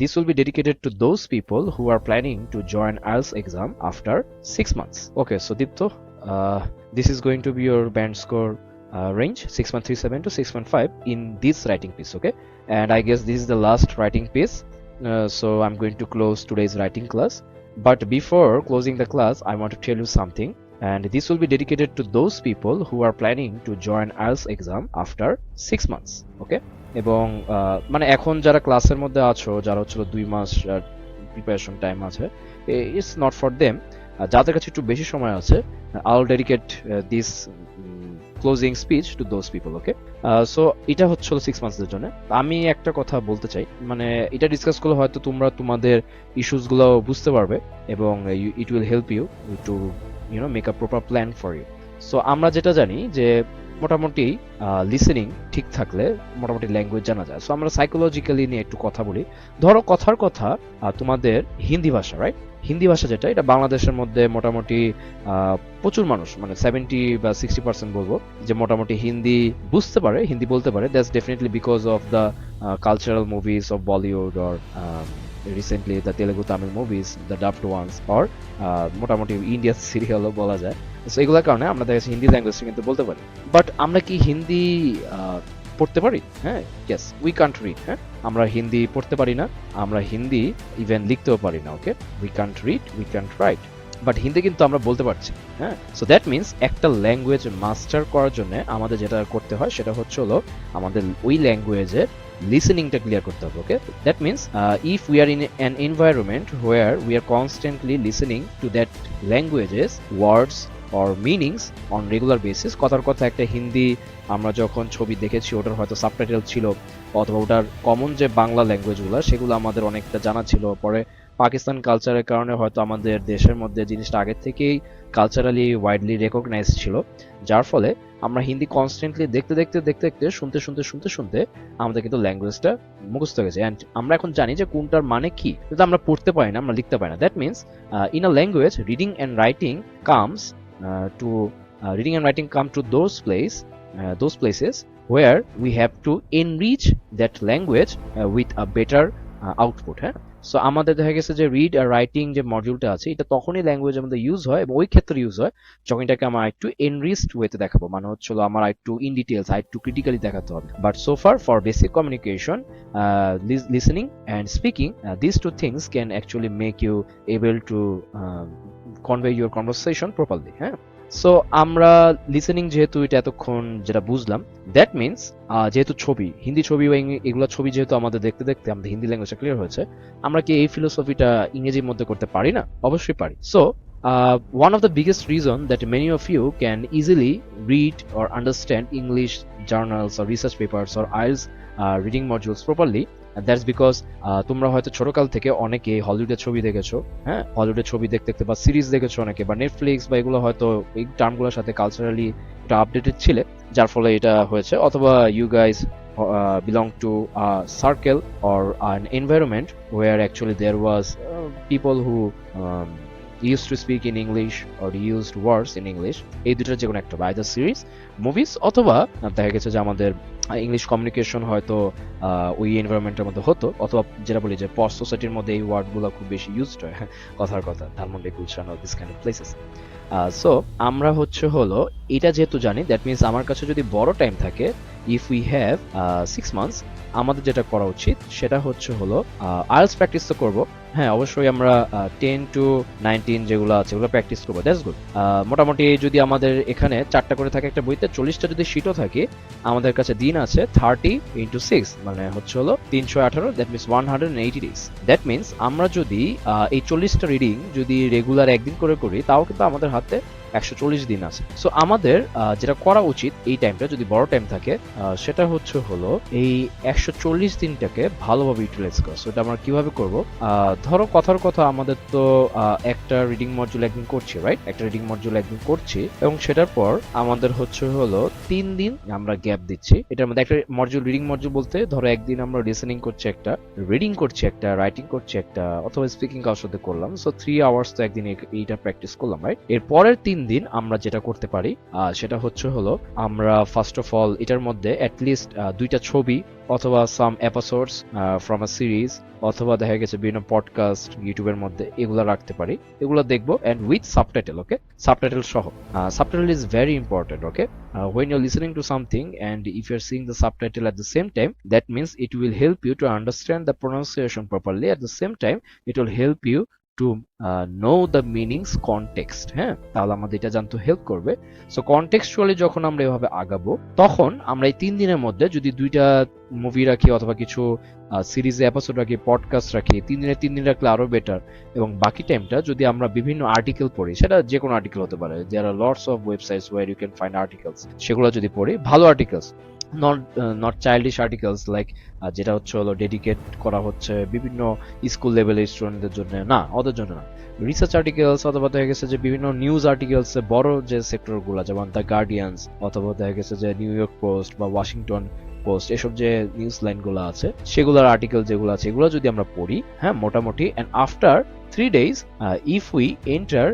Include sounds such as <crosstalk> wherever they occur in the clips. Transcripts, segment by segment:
this will be dedicated to those people who are planning to join IELTS exam after six months. Okay, so Dipto, uh, this is going to be your band score uh, range 6137 to 615 in this writing piece. Okay, and I guess this is the last writing piece. Uh, so I'm going to close today's writing class. But before closing the class, I want to tell you something. And this will be dedicated to those people who are planning to join IELTS exam after six months. Okay? এবং মানে এখন যারা ক্লাসের মধ্যে আছো, যারা হচ্ছিল দুই মাস প্রিপারেশন টাইম আছে ইটস নট ফর দেম যাদের কাছে একটু বেশি সময় আছে I'll dedicate this closing speech to those people okay so এটা হচ্ছিল সিক্স মান্থসের জন্য আমি একটা কথা বলতে চাই মানে এটা ডিসকাস করলে হয়তো তোমরা তোমাদের ইস্যুসগুলো বুঝতে পারবে, এবং it will help you to you know make a proper plan for you so আমরা যেটা জানি যে মোটামুটি লিসেনিং ঠিক থাকলে মোটামুটি ল্যাঙ্গুয়েজ জানা যায়। সো আমরা সাইকোলজিক্যালি নিয়ে একটু কথা বলি। ধরো কথার কথা তোমাদের হিন্দি ভাষা রাইট হিন্দি ভাষা যেটা, এটা বাংলাদেশের মধ্যে মোটামুটি প্রচুর মানুষ মানে সেভেন্টি বা সিক্সটি পার্সেন্ট বলব, যে মোটামুটি হিন্দি বুঝতে পারে, হিন্দি বলতে পারে। That's definitely because of the cultural movies of Bollywood or recently the Telugu Tamil movies the dubbed ones or মোটামুটি ইন্ডিয়ান সিরিয়ালও <laughs> বলা যায়। সো এগুলোর কারণে আমরা দেখা যাচ্ছে হিন্দি ল্যাঙ্গুয়েজটা কিন্তু বলতে পারি। বাট আমরা কি হিন্দি পড়তে পারি? হ্যাঁ ইয়েস উই কান্ট রিড হ্যাঁ? আমরা হিন্দি পড়তে পারি না, আমরা হিন্দি ইভেন লিখতেও পারি না okay we can't read we can't write but Hindi কিন্তু আমরা বলতে পারছি হ্যাঁ? সো দ্যাট মিনস একটা ল্যাঙ্গুয়েজ মাস্টার করার জন্য আমাদের যেটা করতে হয় সেটা হচ্ছে হলো আমাদের ওই ল্যাঙ্গুয়েজের লিসেনিংটা ক্লিয়ার করতে হবে okay that means if we are in an environment where we are constantly listening to that languages words or meanings on regular basis কথার কথা একটা হিন্দি আমরা যখন ছবি দেখেছি, ওটার হয়তো সাবটাইটেল ছিল, অথবা ওটার কমন যে বাংলা ল্যাঙ্গুয়েজগুলো সেগুলো আমাদের অনেকটা জানা ছিল, পরে পাকিস্তান কালচারের কারণে হয়তো আমাদের দেশের মধ্যে জিনিসটা আগের থেকেই কালচারালি ওয়াইডলি রেকগনাইজ ছিল। যার ফলে আমরা হিন্দি কনস্ট্যান্টলি দেখতে দেখতে দেখতে দেখতে শুনতে শুনতে শুনতে শুনতে আমাদের কিন্তু ল্যাঙ্গুয়েজটা মুখস্থ হয়ে গেছে। অ্যান্ড আমরা এখন জানি যে কোনটার মানে কি কিন্তু আমরা পড়তে পারি না আমরা লিখতে পারি না। That means in a language reading and writing comes to reading and writing come to those place where we have to enrich that language uh, with a better uh, output হ্যাঁ? সো আমাদের দেখা গেছে যে read আর writing যে মডিউলটা আছে, এটা তখনই language আমাদের ইউজ হয় এবং ওই ক্ষেত্রে ইউজ হয় যখন এটাকে আমার একটু এনরিচড ওয়েতে দেখাবো। মানে হচ্ছে হলো আমার একটু ইন ডিটেলস আর একটু ক্রিটিক্যালি দেখাতে হবে। But so far for basic communication listening and speaking this two things can actually make you able to convey your conversation properly হ্যাঁ? সো আমরা লিসেনিং যেহেতু এটা এতক্ষণ যেটা বুঝলাম দ্যাট মিনস যেহেতু ছবি, হিন্দি ছবি বা এগুলো ছবি যেহেতু আমাদের দেখতে দেখতে আমাদের হিন্দি ল্যাঙ্গুয়েজ ক্লিয়ার হয়েছে, আমরা কি এই ফিলোসফিটা ইংরেজির মধ্যে করতে পারি না? অবশ্যই পারি। So one of the biggest reason that many of you can easily read or understand English journals or research papers or IELTS reading modules properly and because uh, তোমরা হয়তো ছোটকাল থেকে অনেকে হলিউডের ছবি দেখেছ হ্যাঁ? হলিউডের ছবি দেখতে দেখতে বা সিরিজ দেখেছ অনেকে বা নেটফ্লিক্স বা এগুলো হয়তো এই টার্মগুলোর সাথে কালচারালি এটা আপডেটেড ছিলে যার ফলে এটা হয়েছে। অথবা you guys belong to circle or where actually there was uh, people who um, used to speak in English or used words in English এই দুটোর যে কোনো একটা আইদার সিরিজ মুভিজ অথবা দেখা গেছে যে আমাদের ইংলিশ কমিউনিকেশন হয়তো ওই এনভায়রনমেন্টের মধ্যে হতো, অথবা যেটা বলি যে পস্ট সোসাইটির মধ্যে এই ওয়ার্ডগুলো খুব বেশি ইউজড হয় কথার কথা, Dhanmondi, Gulshan this kind of places so আমরা হচ্ছে হলো, এটা যেহেতু জানি দ্যাট মিনস আমার কাছে যদি বড় টাইম থাকে if we have six months আমাদের যেটা করা উচিত, সেটা হচ্ছে হলো আইএলস প্র্যাকটিস তো করব হ্যাঁ অবশ্যই আমরা টেন টু নাইনটিন যেগুলো আছে, ওগুলো প্র্যাকটিস করব দ্যাটস গুড মোটামুটি যদি আমাদের এখানে চারটা করে থাকে একটা বইতে, চল্লিশটা যদি শিটও থাকে, আমাদের কাছে দিন আছে থার্টি ইন্টু সিক্স মানে হচ্ছে হলো তিনশো আঠারো that means one hundred eighty days that means আমরা যদি এই চল্লিশটা রিডিং যদি রেগুলার একদিন করে করি, তাও কিন্তু আমাদের হাতে একশো চল্লিশ দিন আছে। সো আমাদের যেটা করা উচিত এই টাইমটা যদি বড় টাইম থাকে সেটা হচ্ছে হলো এই একশো চল্লিশ দিনটাকে ভালোভাবে ইউটিলাইজ করা। সো এটা আমরা কীভাবে করব? ধরো কথার কথা, আমাদের তো একটা রিডিং মডিউল একদিন করছি রাইট একটা রিডিং মডিউল একদিন করছি এবং সেটার পর আমাদের হচ্ছে হলো তিন দিন আমরা গ্যাপ দিচ্ছি। এটার মধ্যে একটা মডিউল রিডিং মডিউল বলতে, ধরো একদিন আমরা লিসেনিং করছি একটা রিডিং করছি একটা রাইটিং করছি একটা, অথবা স্পিকিং কারোর সাথে করলাম। সো থ্রি আওয়ার্স তো একদিন এইটা প্র্যাকটিস করলাম রাইট এর পরের তিন দিন আমরা যেটা করতে পারি সেটা হচ্ছে হলো আমরা ফার্স্ট অফ অল এটার মধ্যে অ্যাটলিস্ট দুইটা ছবি অথবা some episodes from a series অথবা দেখা গেছে বিভিন্ন পডকাস্ট ইউটিউবের মধ্যে এগুলো রাখতে পারি এগুলো দেখব and with subtitle okay subtitle সহ subtitle is very important okay when you're listening to something and if you're seeing the subtitle at the same time that means it will help you to understand the pronunciation properly at the same time it will help you uh, know the meanings context হ্যাঁ? তাহলে আমাদের এটা জানতে help করবে। So কনটেক্সচুয়ালি যখন আমরা এভাবে আগাবো তখন আমরা এই তিন দিনের মধ্যে যদি দুইটা মুভি রাখি অথবা কিছু সিরিজে এপিসোড রাখি পডকাস্ট রাখি তিন দিনে তিন দিন রাখলে আরও বেটার এবং বাকি টাইমটা যদি আমরা বিভিন্ন আর্টিকেল পড়ি সেটা যে কোনো আর্টিকেল হতে পারে। There are lots of websites where you can find articles সেগুলো যদি পড়ি ভালো articles not not childish articles like যেটা হচ্ছে হলো ডেডিকেট করা হচ্ছে বিভিন্ন স্কুল লেভেলের স্টুডেন্টদের জন্য। না, ওদের জন্য না। রিসার্চ আর্টিকেলস অথবা দেখা গেছে যে বিভিন্ন নিউজ আর্টিকেলস বড় যে সেক্টরগুলো, যেমন দ্য গার্ডিয়ান্স অথবা দেখা গেছে যে নিউ ইয়র্ক পোস্ট বা ওয়াশিংটন পোস্ট এসব যে নিউজ লাইনগুলো আছে, সেগুলোর আর্টিকেল যেগুলো আছে, এগুলো যদি আমরা পড়ি হ্যাঁ মোটামুটি and after three days if we enter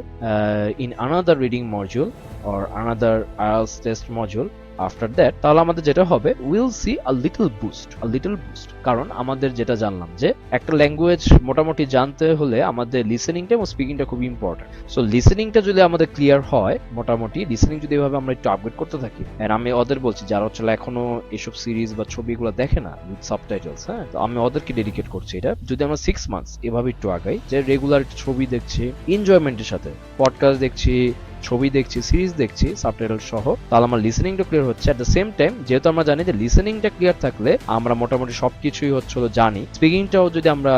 in another reading module or another IELTS test module after that তাহলে আমাদের যেটা হবে will see a little boost a little boost কারণ আমাদের যেটা জানলাম যে, একটা ল্যাঙ্গুয়েজ মোটামুটি জানতে হলে আমাদের লিসেনিংটা এবং স্পিকিংটা খুব ইম্পর্টেন্ট সো লিসেনিংটা যদি আমাদের ক্লিয়ার হয়, মোটামুটি লিসেনিং যদি এভাবে আমরা একটু আপগ্রেড করতে থাকি আর আমি ওদের বলছি, যারা হচ্ছে এখনও এসব সিরিজ বা ছবিগুলো দেখে না উইথ সাবটাইটেলস হ্যাঁ? তো আমি ওদেরকে ডেডিকেট করছি এটা। যদি আমরা সিক্স মান্থস এভাবে একটু আগাই, যে রেগুলার ছবি দেখছি এনজয়মেন্টের সাথে পডকাস্ট দেখছি ছবি দেখছি সিরিজ দেখছি সাবটাইটেল সহ, তাহলে আমার লিসেনিংটা ক্লিয়ার হচ্ছে। অ্যাট দ্য সেম টাইম যেহেতু আমরা জানি যে লিসেনিংটা ক্লিয়ার থাকলে আমরা মোটামুটি সবকিছুই হচ্ছে জানি। স্পিকিংটাও যদি আমরা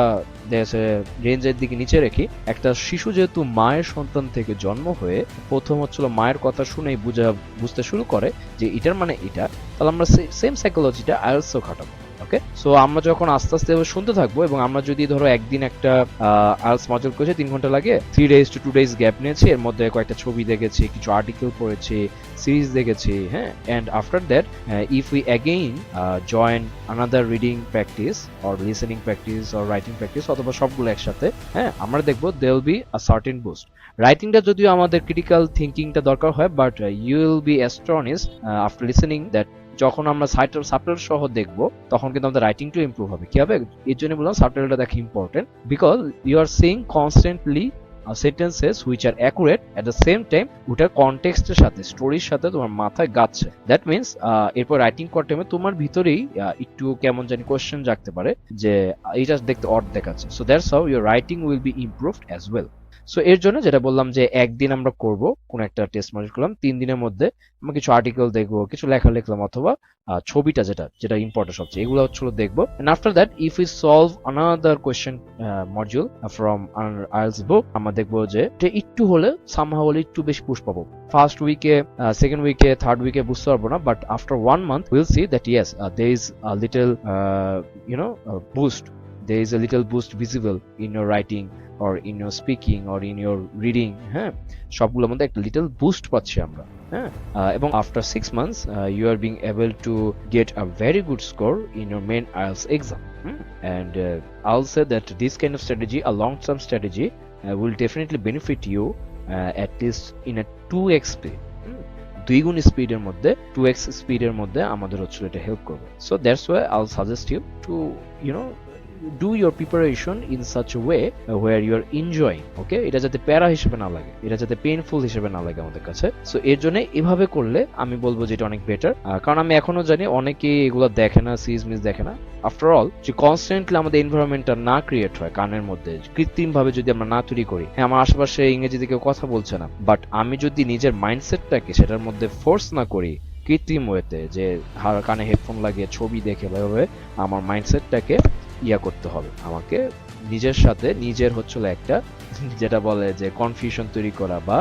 রেঞ্জের দিকে নিচে রেখি, একটা শিশু যেহেতু মায়ের সন্তান থেকে জন্ম হয়ে প্রথম হচ্ছিল মায়ের কথা শুনেই বুঝা, বুঝতে শুরু করে যে এটার মানে এটা, তাহলে আমরা সেম সাইকোলজিটা আইএলসও খাটাবো ওকে সো আমরা যখন আস্তে আস্তে শুনতে থাকব এবং আমরা যদি ধরো একদিন একটা আইএলস মজল করেছে, তিন ঘণ্টা লাগে three days two two days gap নিয়েছি, এর মধ্যে কয়েকটা ছবি দেখেছি, কিছু আর্টিকেল পড়েছি সিরিজ দেখেছি হ্যাঁ? And after that if we again join another reading practice or listening practice or writing practice অথবা সবগুলো একসাথে হ্যাঁ? আমরা দেখব they will be a certain boost রাইটিংটা যদিও আমাদের ক্রিটিক্যাল থিঙ্কিংটা দরকার হয় but you will be astonished after listening that যখন আমরা সাইটার সাবটাইটেল সহ দেখব, তখন কিন্তু আমাদের রাইটিংটাও ইমপ্রুভ হবে। কি হবে? এর জন্য বললাম সাবটাইটেলটা দেখা important because you are seeing constantly sentences which are accurate at the same time ওটার কনটেক্সটের সাথে স্টোরির সাথে তোমার মাথায় গাচ্ছে। দ্যাট মিনস এরপর রাইটিং করার টাইমে তোমার ভিতরেই একটু কেমন জানি কোয়েশ্চেন জাগতে পারে যে এটা দেখতে অড দেখাচ্ছে so that's how your writing will be improved as well so এর জন্য যেটা বললাম যে একদিন আমরা করব কোন একটা টেস্ট মডিউল করলাম, তিন দিনের মধ্যে আমরা কিছু আর্টিকেল দেখব, কিছু লেখা লিখলাম অথবা ছবিটা যেটা যেটা ইম্পর্টেন্ট সবচেয়ে, এগুলো হচ্ছে দেখব। And after that if you solve another question module from IELTS book আমরা দেখব যে একটু হলে সামহাও হলে একটু বেশি পুশ পাবো। ফার্স্ট উইকে সেকেন্ড উইকে থার্ড উইকে বুঝতে পারব না but after one month will see that yes there is little you know boost there is a little boost visible in your writing or in your speaking or in your reading হ্যাঁ সবগুলোর মধ্যে একটা little boost পাচ্ছি আমরা হ্যাঁ এবং after six months you are being able to get a very good score in your main IELTS exam uh, I'll say that this kind of strategy, a long-term strategy, uh, will definitely benefit you uh, at least in a 2x speed. হুম? দুই গুণ স্পিডের মধ্যে two x স্পিডের মধ্যে আমাদের হচ্ছে এটা হেল্প করবে so that's why I'll suggest you to you know do your preparation in such way where you are enjoying okay এটা যাতে প্যারা হিসেবে না লাগে, এটা যাতে পেইনফুল হিসেবে না লাগে আমাদের কাছে। সো এর জন্য এভাবে করলে আমি বলব যে এটা অনেক বেটার কারণ আমি এখনও জানি অনেকে এগুলো দেখে না সিরিজ মিস দেখে না। আফটার অল যে কনস্ট্যান্টলি আমাদের এনভায়রনমেন্টটা না ক্রিয়েট হয় কানের মধ্যে কৃত্রিম ভাবে যদি আমরা না তৈরি করি হ্যাঁ আমার আশেপাশে ইংরেজিতে কেউ কথা বলছে না বাট আমি যদি নিজের মাইন্ডসেটটাকে সেটার মধ্যে ফোর্স না করি কৃত্রিম ওয়েতে যে হার- কানে হেডফোন লাগিয়ে ছবি দেখে এভাবে, আমার মাইন্ডসেটটাকে ইয়া করতে হবে। আমাকে নিজের সাথে, নিজের হচ্ছিল একটা, যেটা বলে যে কনফিউশন তৈরি করা বা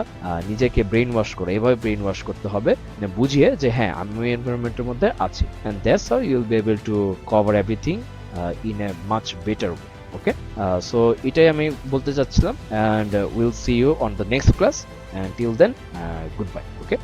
নিজেকে ব্রেন ওয়াশ করা। এভাবে ব্রেন ওয়াশ করতে হবে মানে বুঝিয়ে যে হ্যাঁ আমি ওই এনভায়রনমেন্টের মধ্যে আছি। And that's how you'll be able to cover everything in a much better way okay so এটাই আমি বলতে চাচ্ছিলাম। And will see you on the next class and till then good bye okay